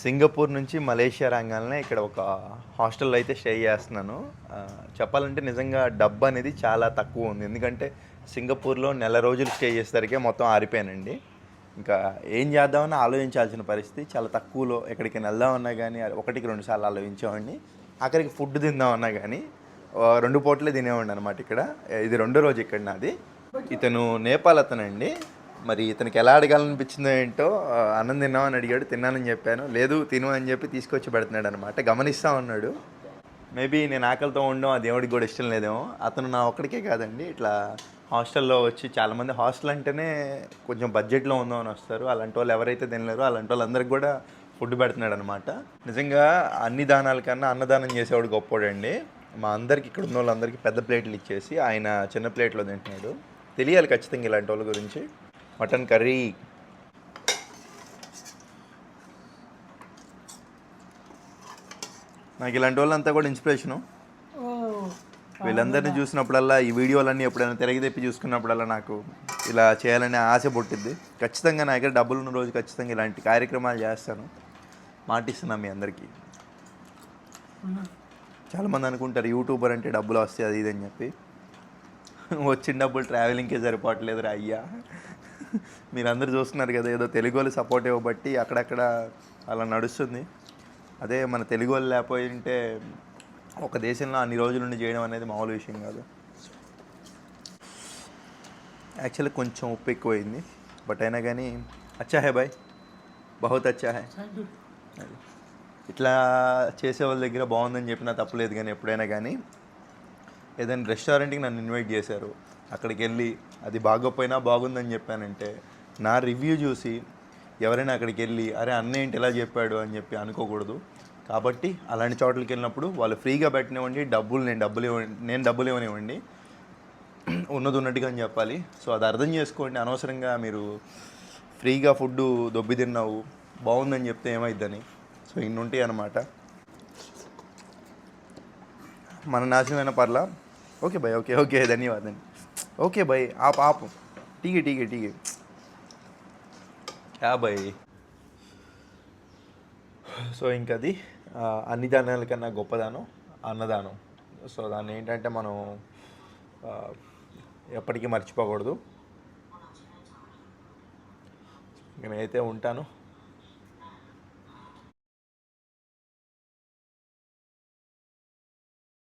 Singapore నుంచి Malaysia రంగాలనే ఇక్కడ ఒక హాస్టల్లో అయితే స్టే చేస్తున్నాను. చెప్పాలంటే నిజంగా డబ్బు అనేది చాలా తక్కువ ఉంది. ఎందుకంటే సింగపూర్లో నెల రోజులు స్టే చేసేసరికి మొత్తం ఆరిపోయానండి. ఇంకా ఏం చేద్దామని ఆలోచించాల్సిన పరిస్థితి చాలా తక్కువలో ఎక్కడికి వెళ్దామన్నా కానీ ఒకటికి రెండు సార్లు ఆలోచించామండి అక్కడికి ఫుడ్ తిందామన్నా కానీ రెండు పూటలే తినేవాడిని అనమాట ఇక్కడ. ఇది రెండో రోజు ఇక్కడ నాది. ఇతను నేపాల్ అతనండి. మరి ఇతనికి ఎలా అడగాలనిపించిందో ఏంటో అన్నం అన్నం అని అడిగాడు తిన్నానని చెప్పాను. లేదు తిను అని చెప్పి తీసుకొచ్చి పెడుతున్నాడు అనమాట గమనిస్తా ఉన్నాడు. మేబీ నేను ఆకలితో ఉండడం ఆ దేవుడికి కూడా ఇష్టం లేదేమో. అతను నా ఒక్కడికే కాదండి. ఇట్లా హాస్టల్లో వచ్చి చాలామంది హాస్టల్ అంటేనే కొంచెం బడ్జెట్లో ఉందామని వస్తారు. అలాంటి వాళ్ళు ఎవరైతే తినలేరో అలాంటి వాళ్ళందరికీ కూడా ఫుడ్ పెడుతున్నాడు అనమాట నిజంగా అన్ని దానాల కన్నా అన్నదానం చేసేవాడు గొప్పోడండి. మా అందరికి ఇక్కడ ఉన్న వాళ్ళందరికీ పెద్ద ప్లేట్లు ఇచ్చేసి ఆయన చిన్న ప్లేట్లో తింటున్నాడు. తెలియాలి ఖచ్చితంగా ఇలాంటి వాళ్ళ గురించి. Mutton curry. నాకు ఇలాంటి వాళ్ళంతా కూడా ఇన్స్పిరేషను వీళ్ళందరినీ చూసినప్పుడల్లా ఈ వీడియోలన్నీ ఎప్పుడైనా తిరిగి తెప్పి చూసుకున్నప్పుడల్లా నాకు ఇలా చేయాలనే ఆశ పుట్టింది ఖచ్చితంగా నా దగ్గర డబ్బులు ఉన్న రోజు ఖచ్చితంగా ఇలాంటి కార్యక్రమాలు చేస్తాను. మాటిస్తున్నాను మీ అందరికీ. చాలామంది అనుకుంటారు యూట్యూబర్ అంటే డబ్బులు వస్తాయి అది ఇది అని చెప్పి. వచ్చిన డబ్బులు ట్రావెలింగ్కే సరిపోవట్లేదు రా అయ్యా. మీరందరూ చూస్తున్నారు కదా ఏదో తెలుగు వాళ్ళు సపోర్ట్ ఇవ్వబట్టి అక్కడక్కడ అలా నడుస్తుంది. అదే మన తెలుగు వాళ్ళు లేకపోయి ఉంటే ఒక దేశంలో అన్ని రోజుల నుండి చేయడం అనేది మామూలు విషయం కాదు. యాక్చువల్లీ కొంచెం ఉప్పు ఎక్కువైంది. బట్ అయినా కానీ అచ్చా హే బాయ్ బహుత్ అచ్చా హే. ఇట్లా చేసే వాళ్ళ దగ్గర బాగుందని చెప్పినా తప్పలేదు కానీ ఎప్పుడైనా కానీ ఏదైనా రెస్టారెంట్కి నన్ను ఇన్వైట్ చేశారు. అక్కడికి వెళ్ళి అది బాగోపోయినా బాగుందని చెప్పానంటే నా రివ్యూ చూసి ఎవరైనా అక్కడికి వెళ్ళి అరే అన్న ఏంటి ఇలా చెప్పాడు? అని చెప్పి అనుకోకూడదు. కాబట్టి అలాంటి చోట్లకి వెళ్ళినప్పుడు వాళ్ళు ఫ్రీగా పెట్టనివ్వండి డబ్బులు నేను డబ్బులు ఇవ్వండి నేను డబ్బులు ఇవ్వనివ్వండి. ఉన్నది ఉన్నట్టుగా అని చెప్పాలి. సో అది అర్థం చేసుకోండి. అనవసరంగా మీరు ఫ్రీగా ఫుడ్ దొబ్బి తిన్నావు బాగుందని చెప్తే ఏమైద్దని. సో ఇన్ని ఉంటాయి అనమాట మన నాశనమైన పర్లా. Okay bye okay okay okay bye ఆప్ ఆపు. టీకే టీకే టీకే. యా బాయ్ సో ఇంకది అన్ని దానాల కన్నా గొప్పదానం అన్నదానం. సో దాన్ని ఏంటంటే మనం ఎప్పటికీ మర్చిపోకూడదు. నేనైతే ఉంటాను.